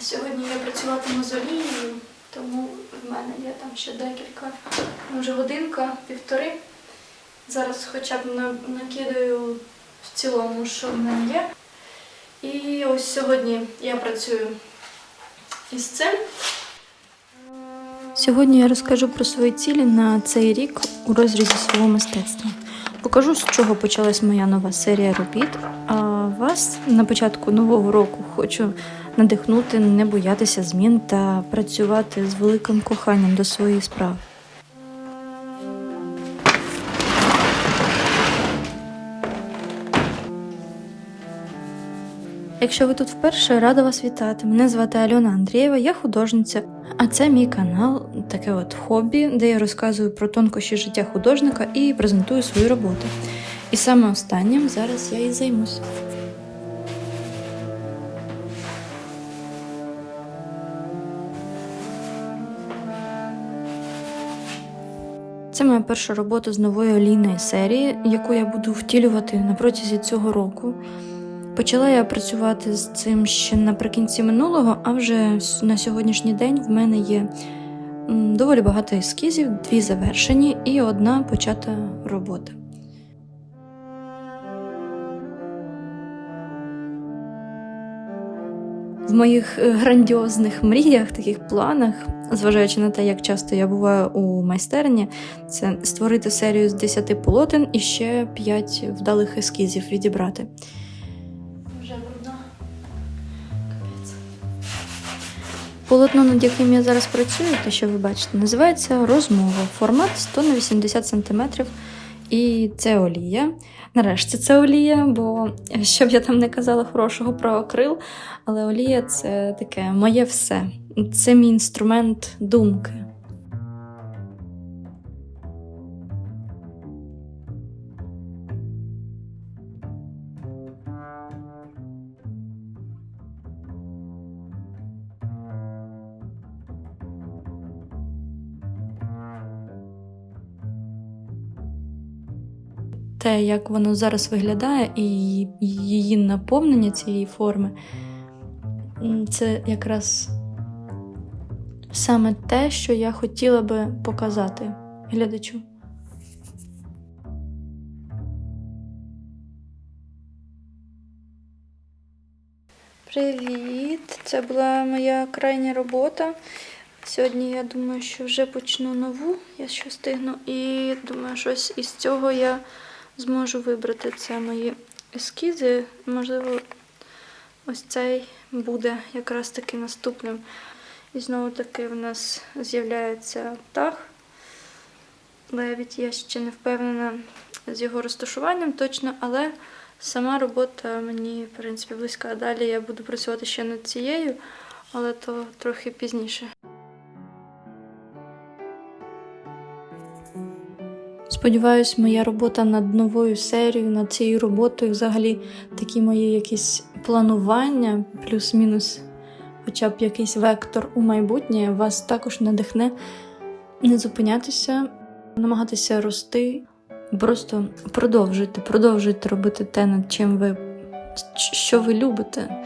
Сьогодні я працюватиму з олією, тому в мене є там ще декілька, може годинка, півтори. Зараз хоча б накидаю в цілому, що в мене є. І ось сьогодні я працюю із цим. Сьогодні я розкажу про свої цілі на цей рік у розрізі свого мистецтва. Покажу, з чого почалась моя нова серія робіт. Вас на початку нового року хочу надихнути, не боятися змін та працювати з великим коханням до своєї справи. Якщо ви тут вперше, рада вас вітати. Мене звати Альона Андрієва, я художниця. А це мій канал, таке от хобі, де я розказую про тонкощі життя художника і презентую свої роботи. І саме останнім зараз я і займусь. Це моя перша робота з нової олійної серії, яку я буду втілювати на протязі цього року. Почала я працювати з цим ще наприкінці минулого, а вже на сьогоднішній день в мене є доволі багато ескізів, дві завершені і одна почата робота. В моїх е, грандіозних мріях, таких планах, зважаючи на те, як часто я буваю у майстерні, це створити серію з 10 полотен і ще 5 вдалих ескізів відібрати. Вже брудна. Капець. Полотно, над яким я зараз працюю, те, що ви бачите, називається розмова. Формат 100 на 80 см. І це олія. Нарешті це олія, бо що б я там не казала хорошого про акрил, але олія це таке моє все. Це мій інструмент думки. Те, як воно зараз виглядає, і її наповнення цієї форми, це якраз саме те, що я хотіла би показати глядачу. Привіт! Це була моя крайня робота. Сьогодні я думаю, що вже почну нову, я ще встигну, і думаю, щось із цього я зможу вибрати. Це мої ескізи. Можливо, ось цей буде якраз таки наступним. І знову таки в нас з'являється птах. Левідь, я ще не впевнена з його розташуванням точно, але сама робота мені, в принципі, близька. Далі я буду працювати ще над цією, але то трохи пізніше. Сподіваюсь, моя робота над новою серією, над цією роботою, взагалі такі мої якісь планування, плюс-мінус, хоча б якийсь вектор у майбутнє, вас також надихне не зупинятися, намагатися рости, просто продовжуйте, продовжуйте робити те, над чим ви що ви любите,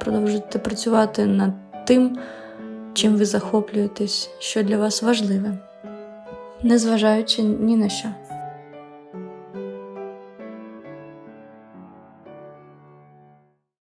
продовжуйте працювати над тим, чим ви захоплюєтесь, що для вас важливе незважаючи ні на що.